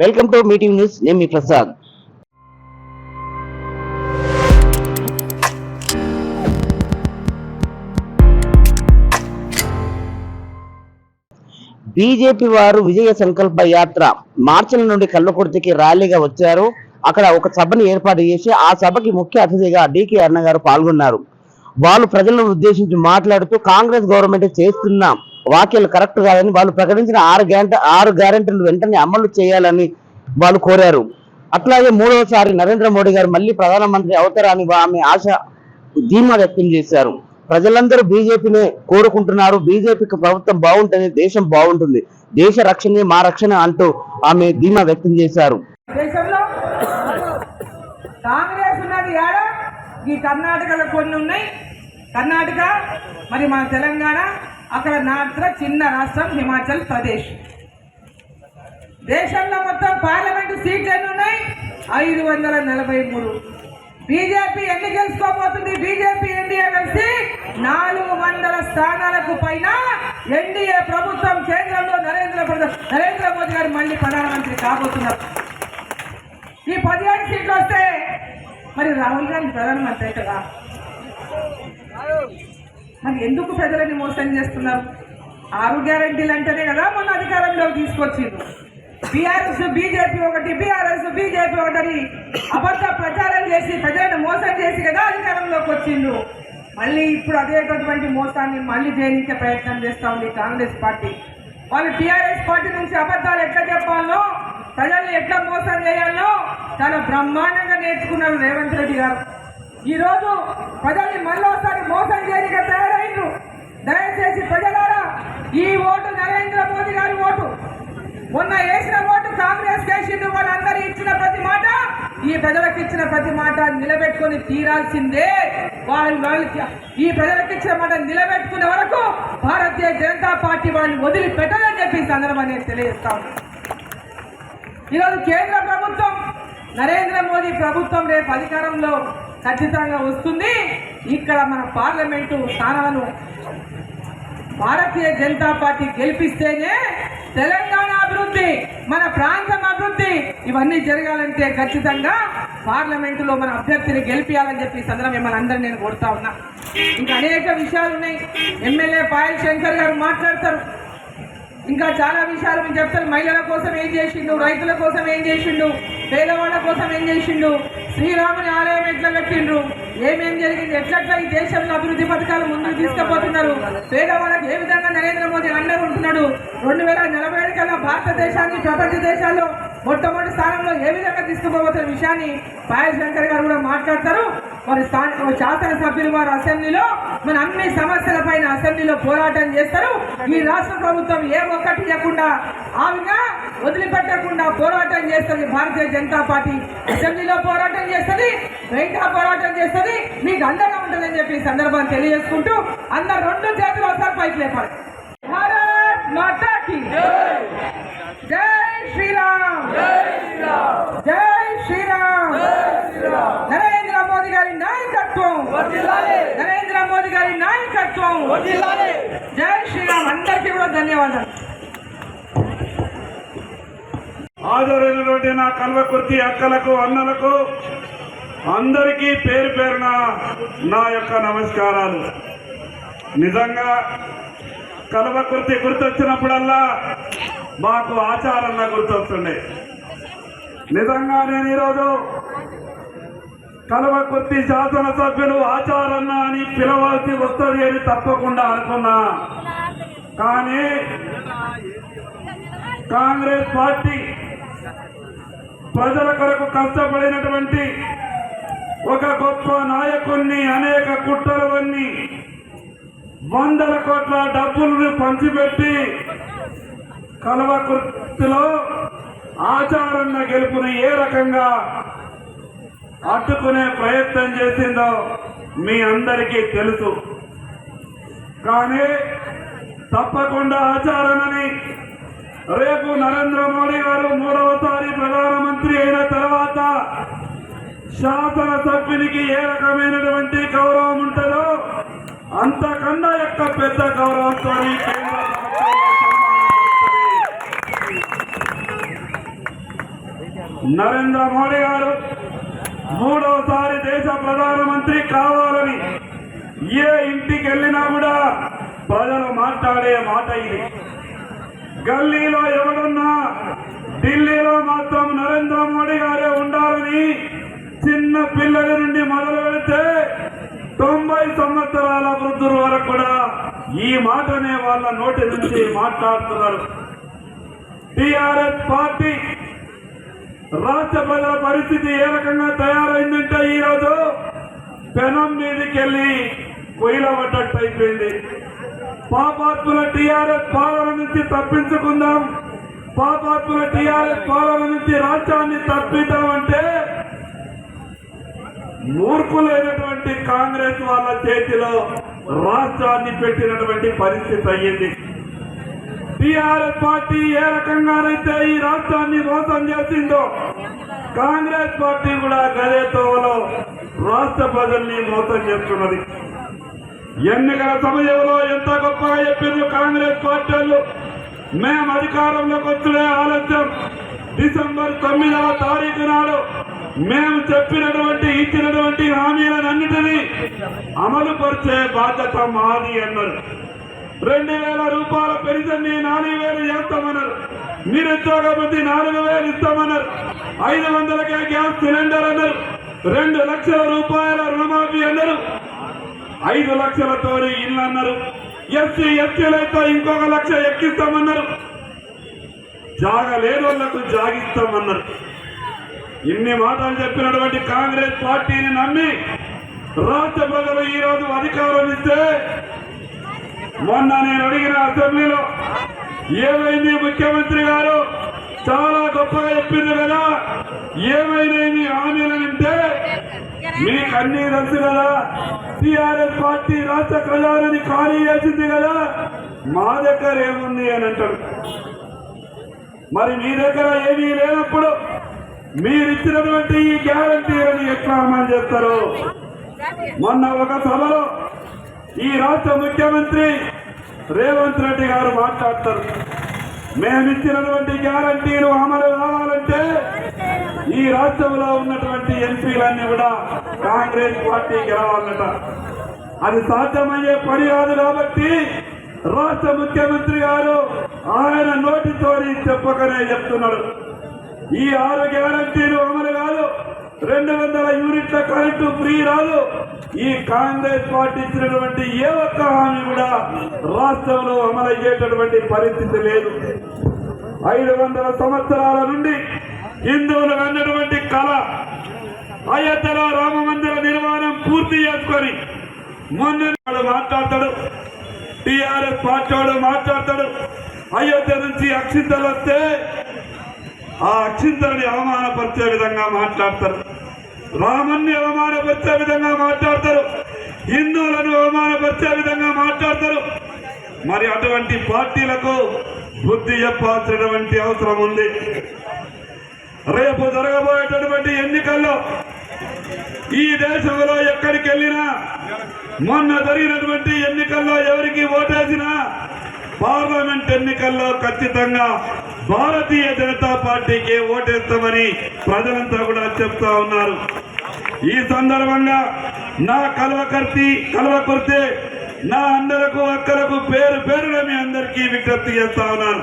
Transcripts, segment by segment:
Welcome to meeting news. నేను మీ Prasad. BJP వారు విజయ సంకల్ప యాత్ర మార్చిల నుండి కళ్ళకుర్తికి ర్యాలీగా వచ్చారు. అక్కడ ఒక సభను ఏర్పాటు చేసి ఆ సభకి ముఖ్య అతిథిగా డికే అన్న గారు పాల్గొన్నారు. వాళ్ళు ప్రజలను ఉద్దేశించి మాట్లాడుతూ కాంగ్రెస్ గవర్నమెంట్ చేస్తున్నాం వాక్యాలు కరెక్ట్ కాదని వాళ్ళు ప్రకటించిన ఆరు గ్యారంటీ ఆరు గ్యారంటీలు వెంటనే అమలు చేయాలని వాళ్ళు కోరారు. అట్లాగే మూడవసారి నరేంద్ర మోడీ గారు మళ్ళీ ప్రధానమంత్రి అవుతారని ఆమె ఆశ ధీమా వ్యక్తం చేశారు. ప్రజలందరూ బీజేపీనే కోరుకుంటున్నారు. బీజేపీకి ప్రభుత్వం బాగుంటుంది దేశం బాగుంటుంది. దేశ రక్షణే మా రక్షణ అంటూ ఆమె ధీమా వ్యక్తం చేశారు. కాంగ్రెస్ ఉన్నది ఈ కర్ణాటకలో కొన్ని ఉన్నాయి. కర్ణాటక మరి మన తెలంగాణ అక్కడ నాట్ర చిన్న రాష్ట్రం హిమాచల్ ప్రదేశ్. దేశంలో మొత్తం పార్లమెంటు సీట్లు ఎన్ని ఉన్నాయి? ఐదు వందల నలభై మూడు. బీజేపీ ఎన్ని గెలుచుకోబోతుంది? బీజేపీ ఎన్డీఏ కలిసి నాలుగు వందల స్థానాలకు పైన ఎన్డీఏ ప్రభుత్వం కేంద్రంలో నరేంద్ర నరేంద్ర మోదీ గారు మళ్ళీ ప్రధానమంత్రి కాబోతున్నారు. ఈ పదిహేడు సీట్లు వస్తే మరి రాహుల్ గాంధీ ప్రధానమంత్రి కదా మరి ఎందుకు ప్రజలని మోసం చేస్తున్నారు? ఆరు గ్యారంటీలు అంటేనే కదా మన అధికారంలోకి తీసుకొచ్చిండ్రు. బీఆర్ఎస్ బీజేపీ ఒకటి బీఆర్ఎస్ బీజేపీ ఒకటి అబద్ధ ప్రచారం చేసి ప్రజలను మోసం చేసి కదా అధికారంలోకి వచ్చిండ్రు. మళ్ళీ ఇప్పుడు అదేటటువంటి మోసాన్ని మళ్ళీ జయించే ప్రయత్నం చేస్తూ ఉంది కాంగ్రెస్ పార్టీ. వాళ్ళు టీఆర్ఎస్ పార్టీ నుంచి అబద్ధాలు ఎట్లా చెప్పాలో ప్రజల్ని ఎట్లా మోసం చేయాలో చాలా బ్రహ్మాండంగా నేర్చుకున్నారు రేవంత్ రెడ్డి గారు. ఈ రోజు ప్రజల్ని మళ్ళోసారి మోసం చేయడానికి తయారైండ్రు. దయచేసి ప్రజలారా ఈ ఓటు నరేంద్ర మోదీ గారి ఓటు. మొన్న వేసిన ఓటు కాంగ్రెస్ కేసిండ్రు వాళ్ళందరూ ఇచ్చిన ప్రతి మాట ఈ ప్రజలకు ఇచ్చిన ప్రతి మాట నిలబెట్టుకొని తీరాల్సిందే. వాళ్ళు వాళ్ళకి ఈ ప్రజలకు ఇచ్చిన మాట నిలబెట్టుకునే వరకు భారతీయ జనతా పార్టీ వాళ్ళని వదిలిపెట్టదని చెప్పి ఈ సందర్భాన్ని నేను ఈరోజు కేంద్ర ప్రభుత్వం నరేంద్ర మోదీ ప్రభుత్వం రేపు అధికారంలో ఖచ్చితంగా వస్తుంది. ఇక్కడ మన పార్లమెంటు స్థానాలను భారతీయ జనతా పార్టీ గెలిపిస్తేనే తెలంగాణ అభివృద్ధి మన ప్రాంతం అభివృద్ధి ఇవన్నీ జరగాలంటే ఖచ్చితంగా పార్లమెంటులో మన అభ్యర్థిని గెలిపించాలని చెప్పి సందర్భం మిమ్మల్ని అందరూ నేను కోరుతా ఉన్నా. ఇంకా అనేక విషయాలు ఉన్నాయి. ఎమ్మెల్యే పాయల్ శంకర్ గారు మాట్లాడతారు. ఇంకా చాలా విషయాలు మేము చెప్తాను మహిళల కోసం ఏం చేసిండు? రైతుల కోసం ఏం చేసిండు? పేదవాళ్ళ కోసం ఏం చేసిండు? శ్రీరాముని ఆలయం ఎట్లా కట్టిండ్రు? ఏమేం జరిగింది? ఎట్లట్లా ఈ దేశంలో అభివృద్ధి పథకాలు ముందుకు తీసుకుపోతున్నారు? పేదవాళ్ళకి ఏ విధంగా నరేంద్ర మోదీ అండగా ఉంటున్నాడు రెండు వేల నలభై ఏడు కల్లా భారతదేశాన్ని ప్రపంచ దేశాల్లో మొట్టమొదటి స్థానంలో ఏ విధంగా తీసుకుపోతున్న విషయాన్ని పాయల్ శంకర్ గారు కూడా మాట్లాడతారు. మరి స్థానిక శాసనసభ్యులు వారు అసెంబ్లీలో మన అన్ని సమస్యల పైన అసెంబ్లీలో పోరాటం చేస్తారు. ఈ రాష్ట్ర ప్రభుత్వం ఏ ఒక్కటి ఇవ్వకుండా ఆమెగా వదిలిపెట్టకుండా పోరాటం చేస్తుంది. భారతీయ జనతా పార్టీ అసెంబ్లీలో పోరాటం చేస్తుంది బయట పోరాటం చేస్తుంది. మీకు అండగా ఉంటుందని చెప్పి సందర్భాన్ని తెలియజేసుకుంటూ అందరు రెండు చేతులు ఒకసారి పైకి లేపాలి. భారత్ మాతాకి జై శ్రీరామ్ జై శ్రీరామ్ నరేంద్ర మోదీ గారి నాయకత్వం నరేంద్ర మోదీ గారి నాయకత్వం జై శ్రీరామ్. అందరికీ కూడా ధన్యవాదాలు. హాజరైనటువంటి నా కల్వకుర్తి అక్కలకు అన్నలకు అందరికీ పేరు పేరున నా యొక్క నమస్కారాలు. నిజంగా కల్వకుర్తి గుర్తొచ్చినప్పుడల్లా మాకు ఆచారంగా గుర్తొస్తుండే. నిజంగా నేను ఈరోజు కల్వకుర్తి శాసనసభ్యులు ఆచారన్న అని పిలవాల్సి వస్తుంది అని తప్పకుండా అనుకున్నా. కానీ కాంగ్రెస్ పార్టీ ప్రజల కొరకు కష్టపడినటువంటి ఒక గొప్ప నాయకుణ్ణి అనేక కుట్రలవన్నీ వందల కోట్ల డబ్బులను పంచిపెట్టి కలవకుర్తిలో ఆచారన్న గెలుపుని ఏ రకంగా అట్టుకునే ప్రయత్నం చేసిందో మీ అందరికీ తెలుసు. కానీ తప్పకుండా ఆచారణని రేపు నరేంద్ర మోడీ గారు మూడవసారి ప్రధానమంత్రి అయిన తర్వాత శాసనసభ్యునికి ఏ రకమైనటువంటి గౌరవం ఉంటుందో అంతకన్నా యొక్క పెద్ద గౌరవంతో నరేంద్ర మోడీ గారు మూడవసారి దేశ ప్రధానమంత్రి కావాలని ఏ ఇంటికి వెళ్ళినా కూడా ప్రజలు మాట్లాడే మాట ఇది. గల్లీలో ఎవడున్నా ఢిల్లీలో మాత్రం నరేంద్ర మోడీ గారే ఉండాలని చిన్న పిల్లల నుండి మొదలు పెడితే తొంభై సంవత్సరాల వృద్ధుల వరకు కూడా ఈ మాటనే వాళ్ళ నోటి నుంచి మాట్లాడుతున్నారు. టిఆర్ఎస్ పార్టీ రాష్ట్ర ప్రజల పరిస్థితి ఏ రకంగా తయారైందంటే ఈరోజు పెనం మీదకెళ్ళి కొయ్యలబడ్డట్టు అయిపోయింది. పాపాత్ముల టీఆర్ఎస్ పాలన నుంచి తప్పించుకుందాం. పాపాత్ముల టీఆర్ఎస్ పాలన నుంచి రాష్ట్రాన్ని తప్పిద్దామంటే మూర్ఖులైనటువంటి కాంగ్రెస్ వాళ్ళ చేతిలో రాష్ట్రాన్ని పెట్టినటువంటి పరిస్థితి అయ్యింది. టిఆర్ఎస్ పార్టీ ఏ రకంగానైతే ఈ రాష్ట్రాన్ని మోసం చేసిందో కాంగ్రెస్ పార్టీ కూడా గదే తోవలో రాష్ట్ర ప్రజల్ని మోసం చేస్తున్నది. ఎన్నికల సమయంలో ఎంత గొప్పగా చెప్పిండ్రు కాంగ్రెస్ పార్టీలు? మేము అధికారంలోకి వచ్చే ఆలస్యం డిసెంబర్ తొమ్మిదవ తారీఖు నాడు మేము చెప్పినటువంటి ఇచ్చినటువంటి హామీలన్నింటినీ అమలు పరిచే బాధ్యత మాది అన్నారు. రెండు వేల రూపాయల పెన్షన్ నాలుగు వేలు చేస్తామన్నారు. మీరు బుద్ధి నాలుగు వేలు ఇస్తామన్నారు. ఐదు వందలకే గ్యాస్ సిలిండర్ అన్నారు. రెండు లక్షల రూపాయల రుణమాఫీ అన్నారు. ఐదు లక్షలతో ఇల్లు అన్నారు. ఎస్సీ ఎస్టీలైతే ఇంకొక లక్ష ఎక్కిస్తామన్నారు. జాగ లేని వాళ్ళకు జాగిస్తామన్నారు. ఇన్ని మాటలు చెప్పినటువంటి కాంగ్రెస్ పార్టీని నమ్మి రాష్ట్ర ప్రజలు ఈ రోజు అధికారం ఇస్తే మొన్న నేను అడిగిన అసెంబ్లీలో ఏమైంది ముఖ్యమంత్రి గారు? చాలా గొప్పగా చెప్పింది కదా. ఏమైనా హామీలంటే మీకు అన్ని తెలుసు కదా. టిఆర్ఎస్ పార్టీ రాష్ట్ర ఖజానాని ఖాళీ చేసింది కదా. మా దగ్గర ఏముంది అని అంటాడు మరి మీ దగ్గర ఏమీ లేనప్పుడు మీరు ఇచ్చినటువంటి ఈ గ్యారంటీలను ఎట్లా అమలు చేస్తారు? మొన్న ఒక సభలో ఈ రాష్ట్ర ముఖ్యమంత్రి రేవంత్ రెడ్డి గారు మాట్లాడతారు. మేమిచ్చినటువంటి గ్యారంటీలు అమలు కావాలంటే ఈ రాష్ట్రంలో ఉన్నటువంటి ఎంపీలన్నీ కూడా కాంగ్రెస్ పార్టీ గెలవాలట. అది సాధ్యమయ్యే పని కాదు కాబట్టి రాష్ట్ర ముఖ్యమంత్రి గారు ఆయన నోటితోని చెప్పకనే చెప్తున్నాడు. ఈ ఆరు గ్యారంటీలు అమలు కాదు. రెండు వందల యూనిట్ల కరెంటు ఫ్రీ రాదు. ఈ కాంగ్రెస్ పార్టీ ఇచ్చినటువంటి ఏ ఒక్క హామీ కూడా రాష్ట్రంలో అమలయ్యేటటువంటి పరిస్థితి లేదు. ఐదు వందల సంవత్సరాల నుండి హిందువులు అన్నటువంటి కళ అయోధ్యలో రామ మందిర నిర్మాణం పూర్తి చేసుకొని మొన్న వాడు మాట్లాడతాడు. టిఆర్ఎస్ పార్టీ వాడు మాట్లాడతాడు. అయోధ్య నుంచి అక్షింతలు వస్తే ఆ అక్షింతల్ని అవమానపరిచే విధంగా మాట్లాడతారు. రామన్ని అవమానపరిచే విధంగా మాట్లాడతారు. హిందువులను అవమానపరిచే విధంగా మాట్లాడతారు. మరి అటువంటి పార్టీలకు బుద్ధి చెప్పాల్సినటువంటి అవసరం ఉంది. రేపు జరగబోయేటటువంటి ఎన్నికల్లో ఈ దేశంలో ఎక్కడికి వెళ్ళినా మొన్న జరిగినటువంటి ఎన్నికల్లో ఎవరికి ఓటేసినా పార్లమెంట్ ఎన్నికల్లో ఖచ్చితంగా భారతీయ జనతా పార్టీకి ఓటేస్తామని ప్రజలంతా కూడా చెప్తా ఉన్నారు. ఈ సందర్భంగా నా కల్వకర్తి కల్వకుర్తి నా అందరకు అక్కలకు పేరు పేరున మీ అందరికీ విజ్ఞప్తి చేస్తా ఉన్నాను.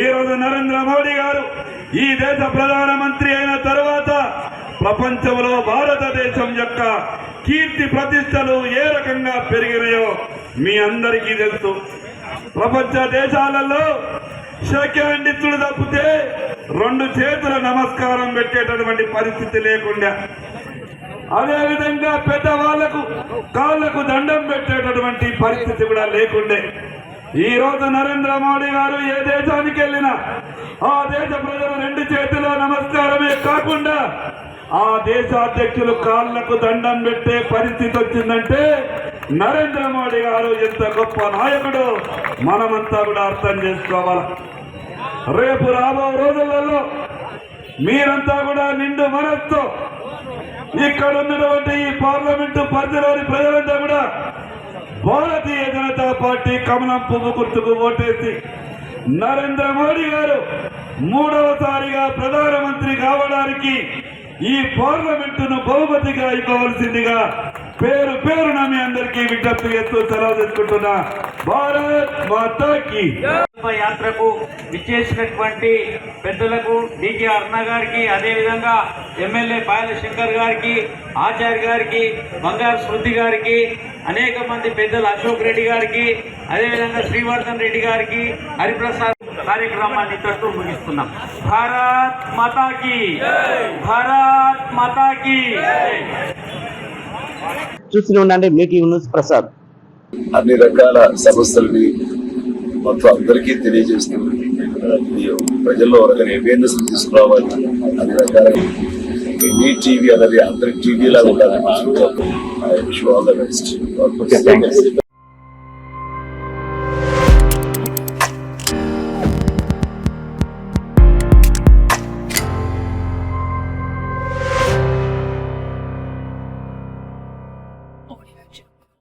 ఈ రోజు నరేంద్ర మోడీ గారు ఈ దేశ ప్రధానమంత్రి అయిన తర్వాత ప్రపంచంలో భారతదేశం యొక్క కీర్తి ప్రతిష్టలు ఏ రకంగా పెరిగినాయో మీ అందరికీ తెలుసు. ప్రపంచ దేశాలలో శక్యాండితుడు తప్పితే రెండు చేతుల నమస్కారం పెట్టేటటువంటి పరిస్థితి లేకుండా అదేవిధంగా పెద్దవాళ్ళకు కాళ్ళకు దండం పెట్టేటటువంటి పరిస్థితి కూడా లేకుండే. ఈ రోజు నరేంద్ర మోడీ గారు ఏ దేశానికి వెళ్ళినా ఆ దేశ ప్రజలు రెండు చేతుల నమస్కారమే కాకుండా ఆ దేశ అధ్యక్షులు కాళ్ళకు దండం పెట్టే పరిస్థితి వచ్చిందంటే నరేంద్ర మోడీ గారు ఎంత గొప్ప నాయకుడు మనమంతా కూడా అర్థం చేసుకోవాలి? రేపు రాబో రోజులలో మీరంతా కూడా నిండు మనస్తో ఇక్కడ ఉన్నటువంటి ఈ పార్లమెంటు పరిధిలోని ప్రజలంతా కూడా భారతీయ జనతా పార్టీ కమలం పువ్వు గుర్తుకు ఓటేసి నరేంద్ర మోడీ గారు మూడవసారిగా ప్రధానమంత్రి కావడానికి ఈ పార్లమెంటును బహుమతిగా ఇవ్వవలసిందిగా పేరు పేరున మీ అందరికీ విజ్ఞప్తి చేస్తూ సెలవు తీసుకుంటున్నా. భారత్ మాతాకి. యాత్రకు విచ్చేసినటువంటి పెద్దలకు డికే అరుణ గారికి అదేవిధంగా ఎమ్మెల్యే పాయల శంకర్ గారికి ఆచార్య గారికి బంగారు స్మృతి గారికి అనేక మంది పెద్దలు అశోక్ రెడ్డి గారికి అదేవిధంగా శ్రీవర్ధన్ రెడ్డి గారికి హరిప్రసాద్ కార్యక్రమాన్ని తట్టు ముగిస్తున్నాం. భారత్ మాతాకి. భారత్ మాతాకి. చూస్తూనే ఉండండి. మీ టీవీ న్యూస్ ప్రసాద్. అన్ని రకాల సమస్యలని మొత్తం అందరికీ తెలియజేస్తూ ఇది ప్రజల్లో ఒక అవేర్నెస్ తీసుకురావాలి. అన్ని రకాల మీ టీవీ అనేది అందరి టీవీ లాగా ఉండాలి. I wish all the best